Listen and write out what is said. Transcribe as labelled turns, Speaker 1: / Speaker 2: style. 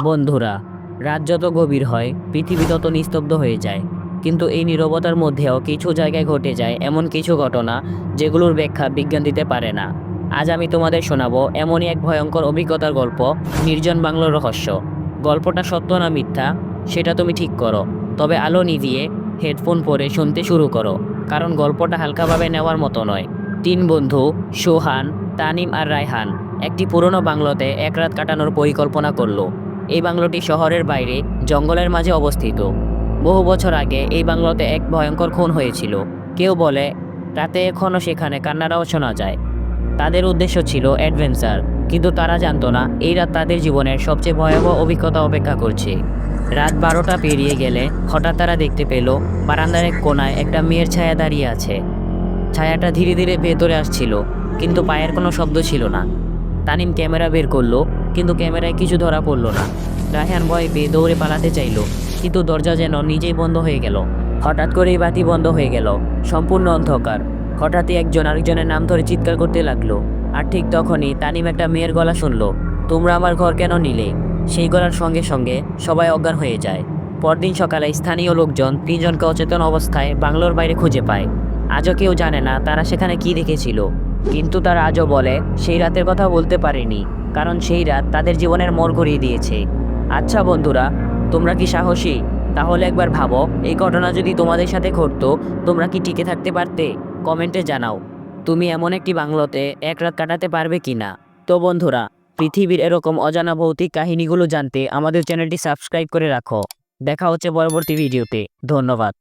Speaker 1: বন্ধুরা, রাত যত গভীর হয়, পৃথিবী তত নিস্তব্ধ হয়ে যায়। কিন্তু এই নীরবতার মধ্যেও কিছু জায়গায় ঘটে যায় এমন কিছু ঘটনা যেগুলোর ব্যাখ্যা বিজ্ঞান দিতে পারে না। আজ আমি তোমাদের শোনাবো এমনই এক ভয়ঙ্কর অভিজ্ঞতার গল্প, নির্জন বাংলার রহস্য। গল্পটা সত্য না মিথ্যা, সেটা তুমি ঠিক করো। তবে আলো নিভিয়ে হেডফোন পরে শুনতে শুরু করো, কারণ গল্পটা হালকাভাবে নেওয়ার মতো নয়। তিন বন্ধু, সোহান, তানিম আর রায়হান, একটি পুরনো বাংলোতে এক রাত কাটানোর পরিকল্পনা করল। এই বাংলোটি শহরের বাইরে, জঙ্গলের মাঝে অবস্থিত। বহু বছর আগে এই বাংলোতে এক ভয়ঙ্কর খুন হয়েছিল। কেউ বলে, রাতে এখনও সেখানে কান্নারাও শোনা যায়। তাদের উদ্দেশ্য ছিল অ্যাডভেঞ্চার, কিন্তু তারা জানতো না, এই রাত তাদের জীবনের সবচেয়ে ভয়াবহ অভিজ্ঞতা অপেক্ষা করছে। রাত বারোটা পেরিয়ে গেলে হঠাৎ তারা দেখতে পেল, বারান্দার এক কোনায় একটা মেয়ের ছায়া দাঁড়িয়ে আছে। ছায়াটা ধীরে ধীরে ভেতরে আসছিল, কিন্তু পায়ের কোনো শব্দ ছিল না। তানিম ক্যামেরা বের করল কিন্তু ক্যামেরায় কিছু ধরা পড়ল না। রায়হান ভয় পেয়ে দৌড়ে পালাতে চাইলো, কিন্তু দরজা যেন নিজেই বন্ধ হয়ে গেল। হঠাৎ করেই বাতি বন্ধ হয়ে গেল, সম্পূর্ণ অন্ধকার। হঠাৎই একজন আরেকজনের নাম ধরে চিৎকার করতে লাগল, আর ঠিক তখনই তানিম একটা মেয়ের গলা শুনলো, তোমরা আমার ঘর কেন নিলে? সেই গলার সঙ্গে সঙ্গে সবাই অজ্ঞান হয়ে যায়। পরদিন সকালে স্থানীয় লোকজন তিনজনকে অচেতন অবস্থায় বাংলোর বাইরে খুঁজে পায়। আজও কেউ জানে না তারা সেখানে কি দেখেছিল, কিন্তু তারা আজও বলে, সেই রাতের কথা বলতে পারেনি। কারণ সেই রাত তাদের জীবনের মোড় ঘুরিয়ে দিয়েছে। আচ্ছা বন্ধুরা, তোমরা কি সাহসী? তাহলে একবার ভাবো, এই ঘটনা যদি তোমাদের সাথে ঘটতো, তোমরা কি টিকে থাকতে পারতে? কমেন্টে জানাও। তুমি এমন একটি বাংলোতে এক রাত কাটাতে পারবে কি না? তো বন্ধুরা, পৃথিবীর এরকম অজানা ভৌতিক কাহিনীগুলো জানতে আমাদের চ্যানেলটি সাবস্ক্রাইব করে রাখো। দেখা হচ্ছে পরবর্তী ভিডিওতে। ধন্যবাদ।